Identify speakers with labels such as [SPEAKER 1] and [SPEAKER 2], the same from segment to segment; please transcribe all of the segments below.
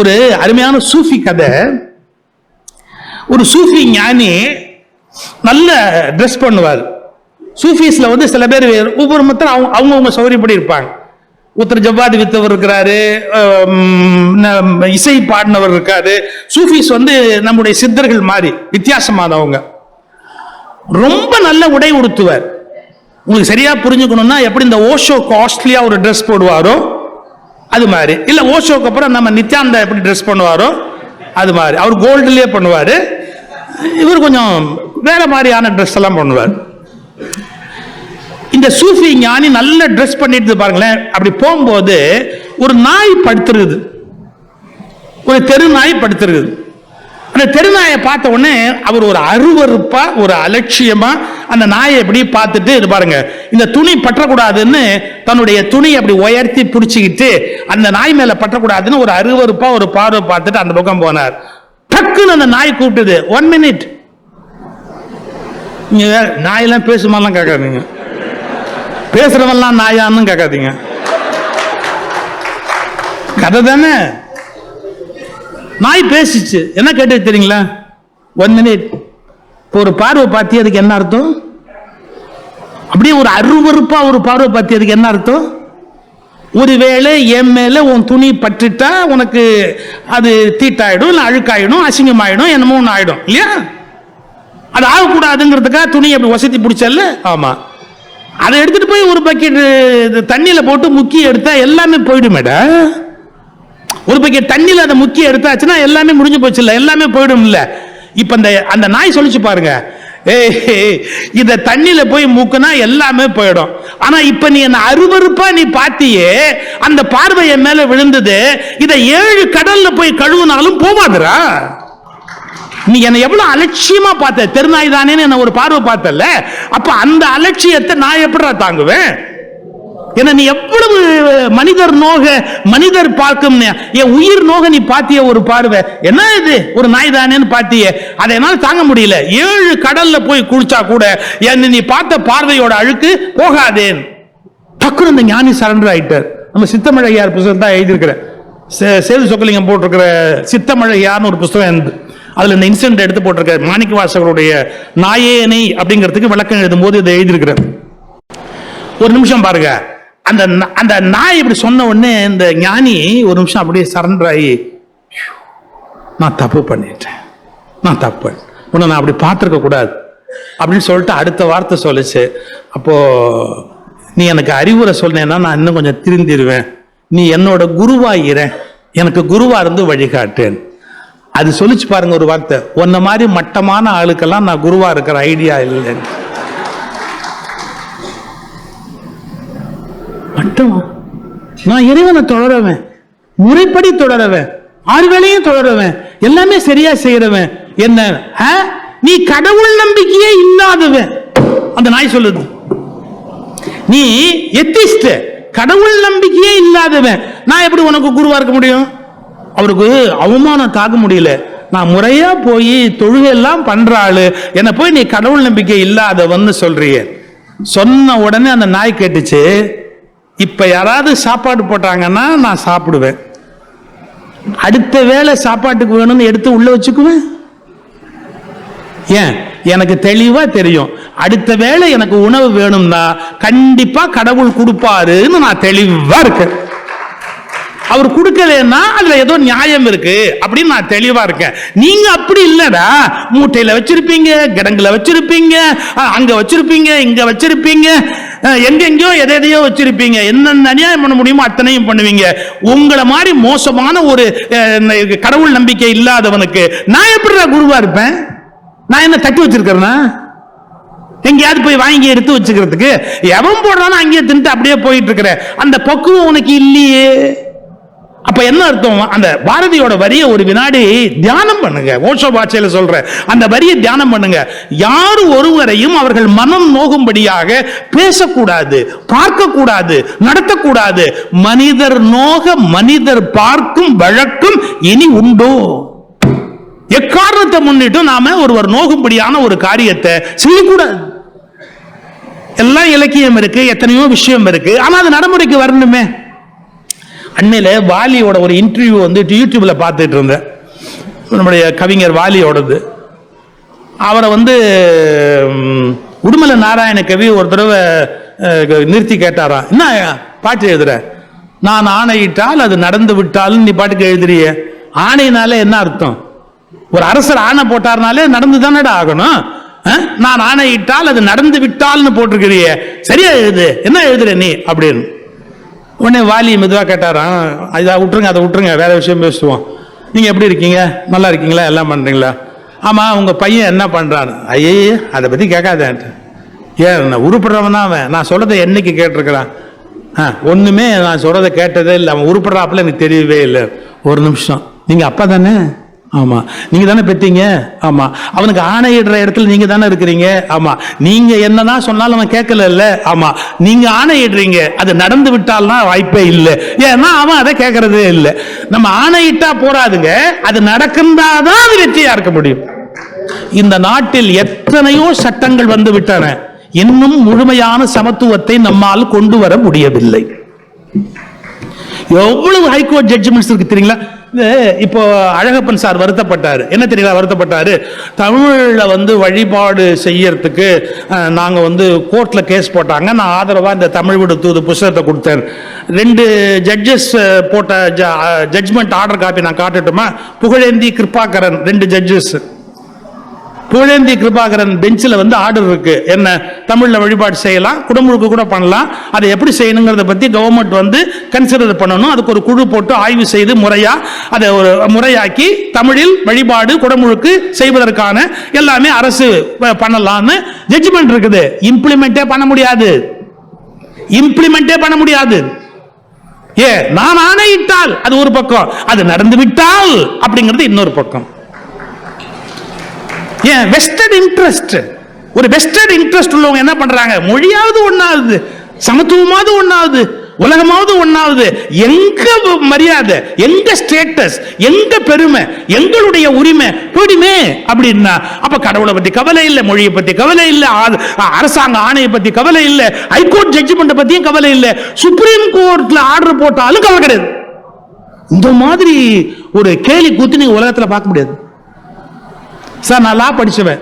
[SPEAKER 1] ஒரு அருமையான சூஃபி கதை. ஒரு சூஃபி ஞானி நல்ல ட்ரெஸ் பண்ணுவார். சூஃபீஸில் வந்து சில பேர் ஒவ்வொரு மொத்தம் அவங்க அவங்கவுங்க சௌகரியப்படி இருப்பாங்க. ஒருத்தர் ஜவ்வாது வித்தவர் இருக்கிறாரு இசை பாடினவர் இருக்காரு. சூஃபீஸ் வந்து நம்முடைய சித்தர்கள் மாதிரி வித்தியாசமானவங்க. ரொம்ப நல்ல உடை உடுத்துவார். உங்களுக்கு சரியா புரிஞ்சுக்கணும்னா எப்படி இந்த ஓஷோ காஸ்ட்லியா ஒரு ட்ரெஸ் போடுவாரோ அது மாதிரி. இல்லை ஓஷோக்கு அப்புறம் நம்ம நித்யானந்தா எப்படி ட்ரெஸ் பண்ணுவாரோ அது மாதிரி. அவர் கோல்டுலேயே பண்ணுவார். இவர் கொஞ்சம் வேற மாதிரியான ட்ரெஸ் எல்லாம் பண்ணுவார். இந்த சூஃபி ஞானி நல்ல ட்ரெஸ் பண்ணிட்டு பாருங்களேன். அப்படி போகும்போது ஒரு நாய் படுத்துருக்குது. ஒரு தெரு நாய் படுத்துருக்குது. அந்த தெருநாயை பார்த்த உடனே அவர் ஒரு அருவறுப்பா ஒரு அலட்சியமா அந்த நாயை எப்படி பார்த்துட்டு இது பாருங்க இந்த துணி பற்றக்கூடாதுன்னு தன்னுடைய துணி அப்படி உயர்த்தி பிடிச்சிக்கிட்டு அந்த நாய் மேல பற்றக்கூடாதுன்னு ஒரு அருவறுப்பா ஒரு பார்வை பார்த்துட்டு அந்த பக்கம் போனார். டக்குன்னு அந்த நாய் கூப்பிட்டுது ஒன் மினிட் நீங்க நாயெல்லாம் பேசுமாலாம் கேட்காதீங்க. பேசுறவெல்லாம் நாயான்னு கேட்காதீங்க. கதை தானே? நாய் பேசிச்சு. என்ன கேட்டு தெரியுங்களா? ஒன் மினிட் ஒரு பார்வை பார்த்தி அதுக்கு என்ன அர்த்தம்? அப்படியே ஒரு அருவருப்பா ஒரு பார்வை பார்த்தி அதுக்கு என்ன அர்த்தம்? ஒருவேளை என் மேல உன் துணி பட்டுட்டா உனக்கு அது தீட்டாயிடும் இல்லை அழுக்காயிடும் அசிங்கமாயிடும் என்னமோ ஒன்று ஆயிடும். இல்லையா? அது ஆகக்கூடாதுங்கிறதுக்காக துணி அப்படி வசதி பிடிச்சல்ல? ஆமா. அதை எடுத்துட்டு போய் ஒரு பக்கெட் தண்ணியில போட்டு முக்கி எடுத்தா எல்லாமே போயிடுமேடா. ஒரு பக்கம் தண்ணியில் அதை முக்கிய எடுத்தாச்சுன்னா எல்லாமே முடிஞ்சு போச்சு இல்லை எல்லாமே போயிடும் இல்லை இப்போ அந்த அந்த நாய் சொல்லிச்சு பாருங்க. ஏய் இதை தண்ணியில போய் மூக்குனா எல்லாமே போயிடும். ஆனா இப்ப நீ என்ன அருவருப்பா நீ பாத்தியே அந்த பார்வை என் மேல விழுந்தது இதை ஏழு கடல்ல போய் கழுவுனாலும் போவாதுரா நீ என்னை எவ்வளவு அலட்சியமா பார்த்த? தெருநாய் தானேன்னு என்ன ஒரு பார்வை பார்த்தல அப்ப அந்த அலட்சியத்தை நான் எப்படா தாங்குவேன்? ஏன்னா நீ எவ்வளவு மனிதர் நோக மனிதர் பார்க்கும் என் உயிர் நோக நீ பாத்திய ஒரு பார்வை. என்ன இது? ஒரு நாய் தானேன்னு பாத்திய. அதை என்னால் தாங்க முடியல. ஏழு கடல்ல போய் குளிச்சா கூட என்ன நீ பார்த்த பார்வையோட அழுக்கு போகாதேன். டக்குனு இந்த ஞானி சரண்டர் ஆயிட்டார். நம்ம சித்தமழையார் புத்தகம் தான் எழுதியிருக்கிறேன் சே- சேது சொக்கலிங்கம் போட்டிருக்கிற சித்தமழையார்னு ஒரு புஸ்தகம் இருந்து அதில் இந்த இன்சிடென்ட் எடுத்து போட்டிருக்க மாணிக்க வாசகருடைய நாயேனை அப்படிங்கிறதுக்கு விளக்கம் எழுதும் போது இதை எழுதியிருக்கிறேன் ஒரு நிமிஷம் பாருங்க. அந்த அந்த நாய் இப்படி சொன்ன உடனே இந்த ஞானி ஒரு நிமிஷம் அப்படியே சரண்டர் ஆகி நான் தப்பு பண்ணிட்டேன். நான் தப்பு உன்னை நான் அப்படி பார்த்துருக்க கூடாது. அப்படின்னு சொல்லிட்டு அடுத்த வார்த்தை சொல்லுச்சு. அப்போ நீ எனக்கு அறிவுரை சொன்னேன்னா நான் இன்னும் கொஞ்சம் திருந்திடுவேன் நீ என்னோட குருவாயிர எனக்கு குருவா இருந்து வழிகாட்டேன். அது சொல்லிச்சு பாருங்க ஒரு வார்த்தை. உன்ன மாதிரி மட்டமான ஆளுக்கெல்லாம் நான் குருவா இருக்கிற ஐடியா இல்லைன்னு. மட்டமா நான் இறைவனை தொடரவன் முறைப்படி தொடரவன் ஆறு வேலையும் தொடரவன் எல்லாமே சரியா செய்யறவன். என்ன? ஆ? நீ கடவுள் நம்பிக்கையே இல்லாதவன். அந்த நாய் சொல்லுது. நீ எத்திஸ்ட் கடவுள் நம்பிக்கையே இல்லாதவன். நான் எப்படி உனக்கு குருவா இருக்க முடியும்? அவருக்கு அவமானம் தாக்க முடியல. நான் முறையா போய் தொழுகெல்லாம் பண்றாள். பண்ற ஆளு என்ன போய் நீ கடவுள் நம்பிக்கை இல்லாதவன்னு சொல்றியே. சொன்ன உடனே அந்த நாய் கேட்டுச்சு இப்போ யாராவது சாப்பாடு போட்டாங்கன்னா நான் சாப்பிடுவேன். அடுத்த வேளை சாப்பாட்டுக்கு வேணும்னு எடுத்து உள்ள வச்சுக்குவேன். ஏன்? எனக்கு தெளிவா தெரியும். அடுத்த வேளை எனக்கு உணவு வேணும்னா கண்டிப்பா கடவுள் கொடுப்பாருன்னு நான் தெளிவா இருக்கேன். அவர் கொடுக்கலன்னா அதுல ஏதோ நியாயம் இருக்கு அப்படின்னு நான் தெளிவா இருக்கேன். நீங்க அப்படி இல்லடா. மூட்டையில வச்சிருப்பீங்க கிடங்குல வச்சிருப்பீங்க அங்க வச்சிருப்பீங்க இங்க வச்சிருப்பீங்க. எங்கெங்கயோ எதை எதையோ வச்சிருப்பீங்க. என்னென்ன அநியாயம் பண்ண முடியுமோ அத்தனையும் பண்ணுவீங்க. உங்களை மாதிரி மோசமான ஒரு கடவுள் நம்பிக்கை இல்லாதவனுக்கு நான் எப்படி குருவா இருப்பேன்? நான் என்ன தட்டி வச்சிருக்கிறேன்னா எங்கேயாவது போய் வாங்கி எடுத்து வச்சுக்கிறதுக்கு. எவன் போடுறானோ அங்கேயே தின்ட்டு அப்படியே போயிட்டு இருக்கிற. அந்த பக்குவம் உனக்கு இல்லையே. அப்ப என்ன அர்த்தம்? அந்த பாரதியோட வரிய ஒரு வினாடி தியானம் பண்ணுங்க. ஓஷோ பாட்சையில சொல்ற அந்த வரியை தியானம் பண்ணுங்க. யார் ஒருவரையும் அவர்கள் மனம் நோகும்படியாக பேசக்கூடாது பார்க்கக்கூடாது நடத்தக்கூடாது. மனிதர் நோக மனிதர் பார்க்கும் வழக்கம் இனி உண்டோ? எக்காரணத்தை முன்னிட்டு நாம ஒருவர் நோகும்படியான ஒரு காரியத்தை செய்யக்கூடாது. எல்லாம் இலக்கியம் இருக்கு எத்தனையோ விஷயம் இருக்கு. ஆனா அது நடைமுறைக்கு வரணுமே. அண்மையில் வாலியோட ஒரு இன்டர்வியூ வந்து யூடியூப்பில் பார்த்துட்டு இருந்தேன். நம்முடைய கவிஞர் வாலியோடது. அவரை வந்து உடுமலை நாராயண கவி ஒரு தடவை நிறுத்தி கேட்டாராம் என்ன பாட்டு எழுதுற? நான் ஆணையிட்டால் அது நடந்து விட்டாலும் நீ பாட்டுக்கு எழுதுறிய. ஆணையினாலே என்ன அர்த்தம்? ஒரு அரசர் ஆணை போட்டார்னாலே நடந்து தானடா ஆகணும்? நான் ஆணையிட்டால் அது நடந்து விட்டால்னு போட்டிருக்கிறியே. சரியா எழுது. என்ன எழுதுற நீ? அப்படின்னு. உடனே வாலி மெதுவாக கேட்டாராம் அதை விட்டுருங்க அதை விட்டுருங்க வேற விஷயம் பேசுவோம். நீங்கள் எப்படி இருக்கீங்க? நல்லா இருக்கீங்களா? எல்லாம் பண்ணுறீங்களா ஆமாம் உங்கள் பையன் என்ன பண்ணுறான்னு ஐயே அதை பற்றி கேட்காதேன்ட்டு ஏன் நான் உருப்படுறவன் தான் அவன்? நான் சொல்கிறத என்னைக்கு கேட்டிருக்கிறான்? ஆ ஒன்றுமே நான் சொல்கிறத கேட்டதே இல்லை. அவன் உருப்படுறாப்புல எனக்கு தெரியவே இல்லை. ஒரு நிமிஷம். நீங்கள் அப்பா தானே? ஆமா. நீங்க தானே பெற்றீங்க ஆமா. அவனுக்கு ஆணையிடுற இடத்துல நீங்க தானே இருக்கிறீங்க? ஆமா. நீங்க என்னதான் சொன்னாலும் அவன் கேட்கல இல்ல ஆமா. நீங்க ஆணையிடுறீங்க அது நடந்து விட்டால்னா வாய்ப்பே இல்லை. ஏன்னா அவன் அதை கேட்கறதே இல்லை. நம்ம ஆணையிட்டா போறாதுங்க. அது நடக்குந்தாதான் அது வெற்றியா இருக்க முடியும். இந்த நாட்டில் எத்தனையோ சட்டங்கள் வந்து விட்டன. இன்னும் முழுமையான சமத்துவத்தை நம்மால் கொண்டு வர முடியவில்லை. எவ்வளவு ஹைகோர்ட் ஜட்ஜ்மெண்ட்ஸ் இருக்கு தெரியுங்களா? இப்போ அழகப்பன் சார் வருத்தப்பட்டார். என்ன தெரியல வருத்தப்பட்டார். தமிழில் வந்து வழிபாடு செய்யறதுக்கு நாங்கள் வந்து கோர்ட்டில் கேஸ் போட்டாங்க. நான் ஆதரவாக இந்த தமிழ் விடு தூது புஸ்தகத்தை கொடுத்தேன். ரெண்டு ஜட்ஜஸ் போட்ட ஜட்ஜ்மெண்ட் ஆர்டர் காப்பி நான் காட்டட்டுமா? புகழேந்தி கிருபாகரன் ரெண்டு ஜட்ஜஸ் குழந்தை கிருபாகரன் பெஞ்சில் வந்து ஆர்டர் இருக்கு. என்ன? தமிழில் வழிபாடு செய்யலாம் குடமுழுக்கு கூட பண்ணலாம். அதை எப்படி செய்யணுங்கிறத பற்றி கவர்மெண்ட் வந்து கன்சிடர் பண்ணணும். அதுக்கு ஒரு குழு போட்டு ஆய்வு செய்து முறையாக அதை ஒரு முறையாக்கி தமிழில் வழிபாடு குடமுழுக்கு செய்வதற்கான எல்லாமே அரசு பண்ணலாம்னு ஜட்ஜ்மெண்ட் இருக்குது. இம்ப்ளிமெண்டே பண்ண முடியாது. இம்ப்ளிமெண்டே பண்ண முடியாது. ஏ நான் ஆணையிட்டால் அது ஒரு பக்கம் அது நடந்து விட்டால் அப்படிங்கிறது இன்னொரு பக்கம். ஏன்? வெஸ்டர்ன் இன்ட்ரெஸ்ட் ஒரு வெஸ்டர்ன் இன்ட்ரெஸ்ட் உள்ளவங்க என்ன பண்றாங்க? மொழியாவது ஒன்னாவது சமத்துவமாவது ஒன்னாவது உலகமாவது ஒன்னாவது எங்க மரியாதை எங்க ஸ்டேட்டஸ் எங்க பெருமை எங்களுடைய உரிமை போயிடுமே அப்படின்னா அப்ப கடவுளை பத்தி கவலை இல்லை மொழியை பத்தி கவலை இல்லை ஆ- அரசாங்க ஆணையை பத்தி கவலை இல்லை ஹைகோர்ட் ஜட்ஜ்மெண்ட் பத்தியும் கவலை இல்லை சுப்ரீம் கோர்ட்ல ஆர்டர் போட்டாலும் கவலை கிடையாது. இந்த மாதிரி ஒரு கேலி கூத்து நீங்க உலகத்துல பார்க்க முடியாது. சார் நான் லா படிச்சவன்.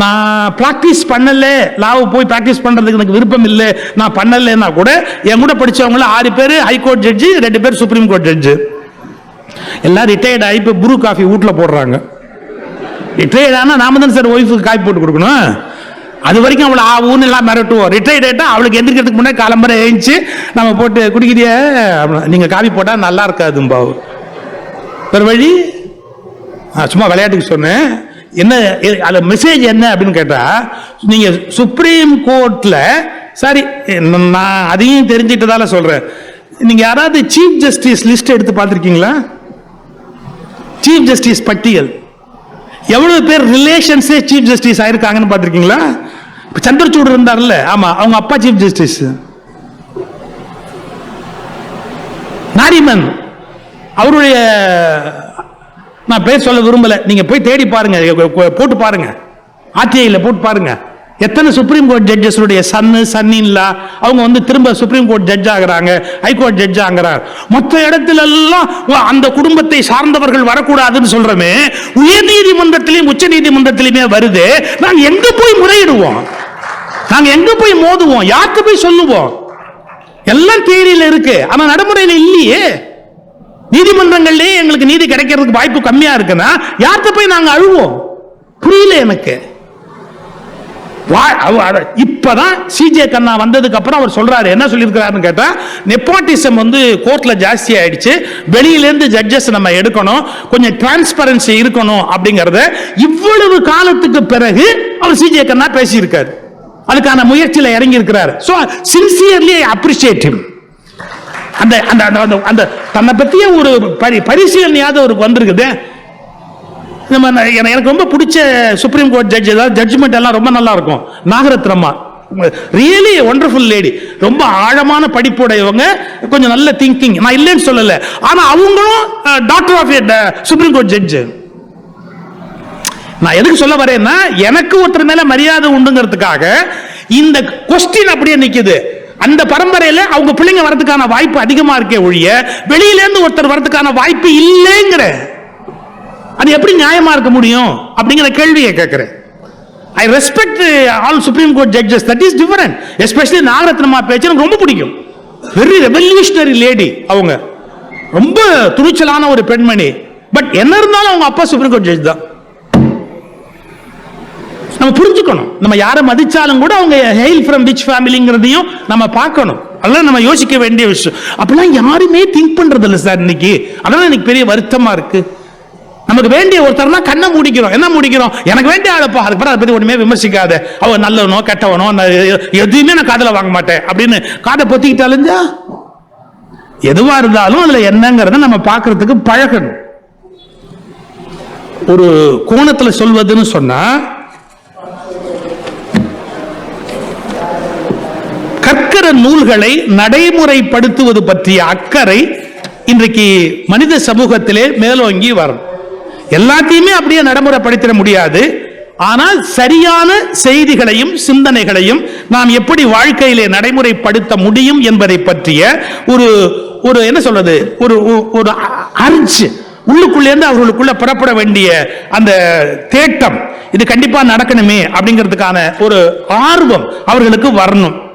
[SPEAKER 1] நான் ப்ராக்டிஸ் பண்ணல. லாவை போய் ப்ராக்டிஸ் பண்ணுறதுக்கு எனக்கு விருப்பம் இல்லை. நான் பண்ணலைன்னா கூட என் கூட படித்தவங்கள ஆறு பேர் ஹைகோர்ட் ஜட்ஜி ரெண்டு பேர் சுப்ரீம் கோர்ட் ஜட்ஜு எல்லாம் ரிட்டையர்ட் ஆகி இப்போ ப்ரூ காஃபி வீட்டில் போடுறாங்க. ரிட்டையர்ட் ஆனால் நாம தான் சார் ஒய்ஃபுக்கு காஃபி போட்டு கொடுக்கணும். அது வரைக்கும் அவளை ஆவுன்னு எல்லாம் மிரட்டுவோம். ரிட்டையர்ட் ஆயிட்டா அவளுக்கு எந்திரிக்கிறதுக்கு முன்னாடி காலம்பரை ஏஞ்சி நம்ம போட்டு குடிக்கிறிய. நீங்கள் காஃபி போட்டால் நல்லா இருக்காதும்பாவு. வேற வழி? சும்மா விளையாட்டுக்கு சொன்னேன். என்ன எ- மெசேஜ் என்ன அப்படின்னு கேட்டால் நீங்கள் சுப்ரீம் கோர்ட்டில் சாரி நான் அதையும் தெரிஞ்சிட்டதால சொல்கிறேன் நீங்கள் யாராவது சீஃப் ஜஸ்டிஸ் லிஸ்ட் எடுத்து பார்த்துருக்கீங்களா? சீஃப் ஜஸ்டிஸ் பட்டியல். எவ்வளோ பேர் ரிலேஷன்ஸே சீஃப் ஜஸ்டிஸ் ஆயிருக்காங்கன்னு பார்த்துருக்கீங்களா? இப்போ சந்திரசூட் இருந்தார்ல ஆமாம் அவங்க அப்பா சீஃப் ஜஸ்டிஸ் நாரிமன் அவருடைய நான் பேர் சொல்ல விரும்பல. நீங்க போய் தேடி பாருங்க. போட்டு பாருங்க. ஆர்டிஐயில் போட்டு பாருங்க. எத்தனை சுப்ரீம் கோர்ட் ஜட்ஜஸுடைய சன்னு சன்னின்லா அவங்க வந்து திரும்ப சுப்ரீம் கோர்ட் ஜட்ஜ் ஆகுறாங்க. ஹைகோர்ட் ஜட்ஜ் ஆகுறாங்க மொத்த இடத்துல எல்லாம் அந்த குடும்பத்தை சார்ந்தவர்கள் வரக்கூடாதுன்னு சொல்றோமே. உயர் நீதிமன்றத்திலையும் உச்ச நீதிமன்றத்திலுமே வருது. நாங்கள் எங்க போய் முறையிடுவோம்? நாங்கள் எங்க போய் மோதுவோம்? யாருக்கு போய் சொல்லுவோம்? எல்லாம் தேரியில இருக்கு. ஆனா நடைமுறையில இல்லையே. நீதிமன்றங்கள்லயே எங்களுக்கு நீதி கிடைக்கிறதுக்கு வாய்ப்பு கம்மியா இருக்குன்னா யார்கிட்ட போய் நாங்க அழுவோம்? புரியல எனக்கு. வா- இப்பதான் சிஜே கண்ணா வந்ததுக்கு அப்புறம் அவர் சொல்றாரு. என்ன சொல்லியிருக்கிறாருன்னு கேட்டா நெப்பாட்டிசம் வந்து கோர்ட்ல ஜாஸ்தி ஆயிடுச்சு. வெளியிலேருந்து ஜட்ஜஸ் நம்ம எடுக்கணும். கொஞ்சம் டிரான்ஸ்பரன்சி இருக்கணும் அப்படிங்கறத இவ்வளவு காலத்துக்கு பிறகு அவர் சிஜே கண்ணா பேசியிருக்காரு. அதுக்கான முயற்சியில இறங்கி இருக்கிறார் சோ சின்சியர்லி அப்ரிஷியேட் அந்த அந்த அந்த- அந்த அந்த தன்னை பற்றிய ஒரு பரி பரிசீலனையாவது அவருக்கு வந்திருக்குது. நம்ம எனக்கு ரொம்ப பிடிச்ச சுப்ரீம் கோர்ட் ஜட்ஜ் ஏதாவது ஜட்ஜ்மெண்ட் எல்லாம் ரொம்ப நல்லா இருக்கும் நாகரத்னம்மா ரியலி ஒண்டர்ஃபுல் லேடி ரொம்ப ஆழமான படிப்புடையவங்க கொஞ்சம் நல்ல திங்கிங் நான் இல்லைன்னு சொல்லலை. ஆனால் அவங்களும் doctor of supreme court judge நான் எதுக்கு சொல்ல வரேன்னா எனக்கு ஒருத்தர் மேல மரியாதை உண்டுங்கிறதுக்காக இந்த கொஸ்டின் அப்படியே நிக்குது. அந்த பரம்பரையில் அவங்க பிள்ளைங்க வரதுக்கான வாய்ப்பு அதிகமாக இருக்கே ஒழிய வெளியிலேருந்து ஒருத்தர் வரதுக்கான வாய்ப்பு இல்லைங்கிற. அது எப்படி நியாயமாக இருக்க முடியும் அப்படிங்கிற கேள்வியை கேட்குறேன். I respect all supreme court judges that is different especially நாகரத்னமா பேச்சு எனக்கு ரொம்ப பிடிக்கும். வெரி ரெவல்யூஷனரி லேடி அவங்க. ரொம்ப துணிச்சலான ஒரு பெண்மணி. பட் என்ன இருந்தாலும் அவங்க அப்பா சுப்ரீம் கோர்ட் ஜட்ஜ் தான். நம்ம புரிஞ்சுக்கணும். நம்ம யாரை மதிச்சாலும் கூட அவங்க ஹெயில் ஃப்ரம் விச் ஃபேமிலிங்கிறதையும் நம்ம பார்க்கணும். அதெல்லாம் நம்ம யோசிக்க வேண்டிய விஷயம். அப்படிலாம் யாருமே திங்க் பண்றது இல்லை சார் இன்னைக்கு. அதெல்லாம் எனக்கு பெரிய வருத்தமா இருக்கு. நமக்கு வேண்டிய ஒருத்தர்னா கண்ணை மூடிக்கிறோம். என்ன மூடிக்கிறோம்? எனக்கு வேண்டிய ஆளப்பா அதுக்கு அதை பத்தி ஒண்ணுமே விமர்சிக்காத. அவ நல்லவனோ கெட்டவனோ நான் எதுவுமே நான் காதில் வாங்க மாட்டேன் அப்படின்னு காதை பொத்திக்கிட்டாலுஞ்சா எதுவாக எதுவா இருந்தாலும் அதுல என்னங்கிறத நம்ம பார்க்கறதுக்கு பழகணும். ஒரு கோணத்துல சொல்வதுன்னு சொன்னா நூல்களை நடைமுறைப்படுத்துவது பற்றிய அக்கறை இன்றைக்கு மனித சமூகத்திலே மேலோங்கி வரும் எல்லாத்தையுமே அப்படியே நடைமுறைப்படுத்திட முடியாது. ஆனால் சரியான செய்திகளையும் சிந்தனைகளையும் நாம் எப்படி வாழ்க்கையிலே நடைமுறைப்படுத்த முடியும் என்பதை பற்றிய ஒரு ஒரு என்ன சொல்றது ஒரு ஒரு- ஒரு அர்ஜ் உள்ளுக்குள்ளேருந்து அவர்களுக்குள்ள புறப்பட வேண்டிய அந்த தேட்டம் இது கண்டிப்பா நடக்கணுமே அப்படிங்கிறதுக்கான ஒரு ஆர்வம் அவர்களுக்கு வரணும்.